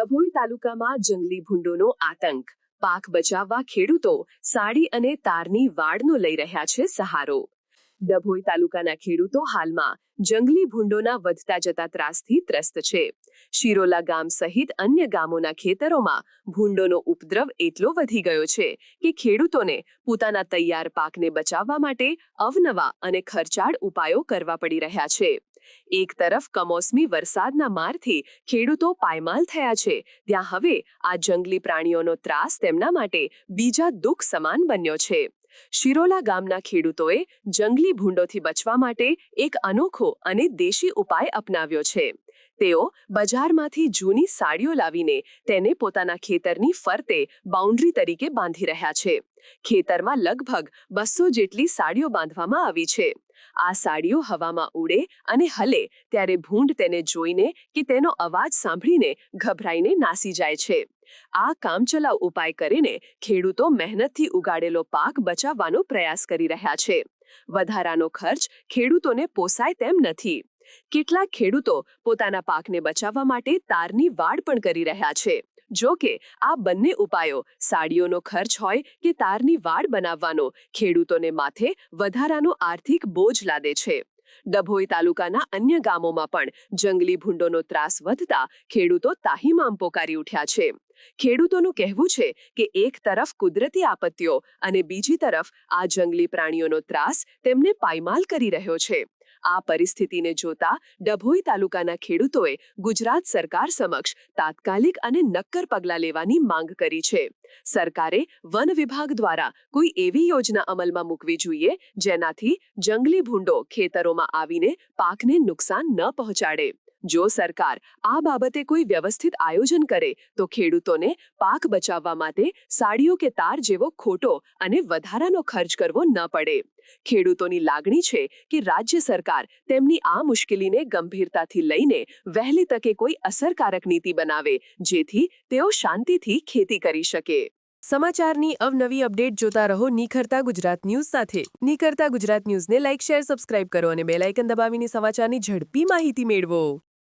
ડભોઈ તાલુકામાં જંગલી ભૂંડોનો આતંક. પાક બચાવવા ખેડૂતો સાડી અને તારની વાડનો લઈ રહ્યા છે સહારો. ડભોઈ તાલુકાના ખેડૂતો હાલમાં જંગલી ભૂંડોના વધતા જતા ત્રાસથી ત્રસ્ત છે. શિરોલા ગામ સહિત અન્ય ગામોના ખેતરોમાં ભૂંડોનો ઉપદ્રવ એટલો વધી ગયો છે કે ખેડૂતોને પોતાના તૈયાર પાકને બચાવવા માટે અવનવા અને ખર્ચાળ ઉપાયો કરવા પડી રહ્યા છે. એક તરફ કમોસમી વરસાદના મારથી ખેડૂતો પાયમાલ થયા છે. ત્યાં હવે આ જંગલી પ્રાણીઓનો ત્રાસ તેમના માટે બીજા દુઃખ સમાન બન્યો છે. શિરોલા ગામના ખેડૂતોએ જંગલી ભૂંડોથી બચવા માટે એક અનોખો અને દેશી ઉપાય અપનાવ્યો છે. તેઓ બજારમાંથી જૂની સાડીઓ લાવીને તેને પોતાના ખેતરની ફરતે બાઉન્ડ્રી તરીકે બાંધી રહ્યા છે. ખેતરમાં લગભગ બસો જેટલી સાડીઓ બાંધવામાં આવી છે. આ સાડીઓ હવામાં ઉડે અને હલે ત્યારે ભૂંડ તેને જોઈને કે તેનો અવાજ સાંભળીને ગભરાઈને નાસી જાય છે. આ કામચલાઉ ઉપાય કરીને ખેડૂતો મહેનતથી ઉગાડેલો પાક બચાવવાનો પ્રયાસ કરી રહ્યા છે. વધારાનો ખર્ચ ખેડૂતોને પોસાય તેમ નથી. કેટલાક ખેડૂતો પોતાના પાકને બચાવવા માટે તારની વાડ પણ કરી રહ્યા છે. જો કે, આ બંને ઉપાયો સાડીઓનો ખર્ચ હોય કે તારની વાડ બનાવવાનો ખેડૂતોને માથે વધારાનો આર્થિક બોજ લાદે છે. ડભોઈ તાલુકાના અન્ય ગામોમાં પણ જંગલી ભૂંડોનો ત્રાસ વધતા ખેડૂતો તાહીમામ પોકારી ઉઠ્યા છે. ખેડૂતોનું કહેવું છે કે એક તરફ કુદરતી આપત્તિઓ અને બીજી તરફ આ જંગલી પ્રાણીઓનો ત્રાસ તેમને પાયમાલ કરી રહ્યો છે. આ પરિસ્થિતિને જોતા ડભોઈ તાલુકાના ખેડૂતોએ ગુજરાત સરકાર સમક્ષ તાત્કાલિક અને નક્કર પગલાં લેવાની માંગ કરી છે. સરકારે વન વિભાગ દ્વારા કોઈ એવી યોજના અમલમાં મૂકવી જોઈએ જેનાથી જંગલી ભૂંડો ખેતરોમાં આવીને પાકને નુકસાન ન પહોંચાડે. જો સરકાર આ બાબતે કોઈ વ્યવસ્થિત આયોજન કરે, તો ખેડૂતોને પાક બચાવવા માટે સાડીઓ કે તાર જેવો ખોટો અને વધારાનો ખર્ચ કરવો ન પડે. ખેડૂતોની લાગણી છે કે રાજ્ય સરકાર તેમની આ મુશ્કેલીને ગંભીરતાથી લઈને વહેલી તકે કોઈ અસરકારક નીતિ બનાવે, જેથી તેઓ શાંતિથી ખેતી કરી શકે. સમાચારની અવનવી અપડેટ જોતા રહો નિખરતા ગુજરાત ન્યૂઝ સાથે. નિખરતા ગુજરાત ન્યૂઝને લાઇક, શેર, સબસ્ક્રાઇબ કરો અને બેલાઇકન દબાવીને સમાચારની ઝડપી માહિતી મેળવો.